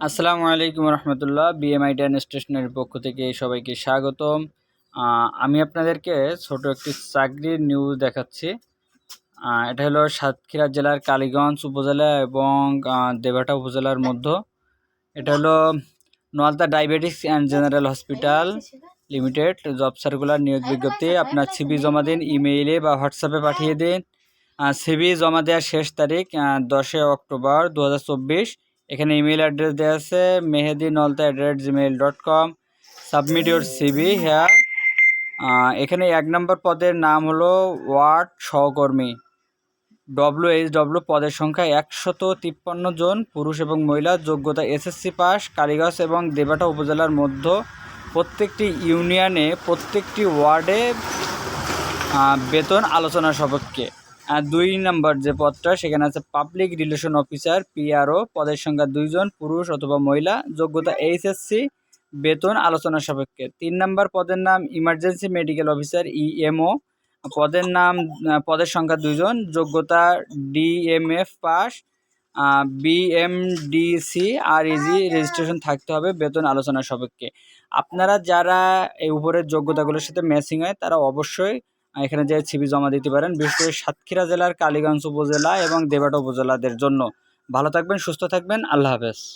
আসসালামু আলাইকুম রহমতুল্লাহ BMI ten স্টেশনের পক্ষ থেকে সবাইকে স্বাগতম। আমি আপনাদেরকে ছোট একটি চাকরির নিউজ দেখাচ্ছি। এটা হলো সাতক্ষীরা জেলার কালীগঞ্জ উপজেলা এবং দেবাটা উপজেলার মধ্যে। এটা হলো নোয়ালতা diabetes and general hospital limited job circular নিয়োগ বিজ্ঞপ্তি। আপনার সিবি জমা দিন ইমেইলে বা হোয়াটসঅ্যাপে পাঠিয়ে দিন। সিবি জমা দেওয়ার শেষ তারিখ দশই অক্টোবর দু হাজার চব্বিশ। এখানে ইমেল অ্যাড্রেস দেওয়া আছে Mehedi Nalta at rate Gmail dot com submit your CV here এখানে এক নম্বর পদের নাম হলো ওয়ার্ড সহকর্মী। ডব্লিউ এইচ ডব্লিউ পদের সংখ্যা একশত তিপ্পান্ন জন, পুরুষ এবং মহিলা, যোগ্যতা এসএসসি পাস, কালীগঞ্জ এবং দেবাটা উপজেলার মধ্য প্রত্যেকটি ইউনিয়নে, প্রত্যেকটি ওয়ার্ডে বেতন আলোচনা সাপেক্ষে। দুই নম্বর যে পদটা, সেখানে আছে পাবলিক রিলেশন অফিসার পিআরও পদের সংখ্যা দুইজন, পুরুষ অথবা মহিলা, যোগ্যতা এইচএসসি বেতন আলোচনা সাপেক্ষে। তিন নম্বর পদের নাম ইমার্জেন্সি মেডিকেল অফিসার ইএমও পদের নাম পদের সংখ্যা দুইজন, যোগ্যতা ডিএমএফ পাস বিএমডিসি আর ইজি রেজিস্ট্রেশন থাকতে হবে, বেতন আলোচনা সাপেক্ষে। আপনারা যারা এই উপরের যোগ্যতাগুলোর সাথে ম্যাচিং হয়, তারা অবশ্যই এখানে যে সিবি জমা দিতে পারেন, বিশেষ করে সাতক্ষীরা জেলার কালীগঞ্জ উপজেলা এবং দেবাটা উপজেলাদের জন্য। ভালো থাকবেন, সুস্থ থাকবেন, আল্লাহ হাফেজ।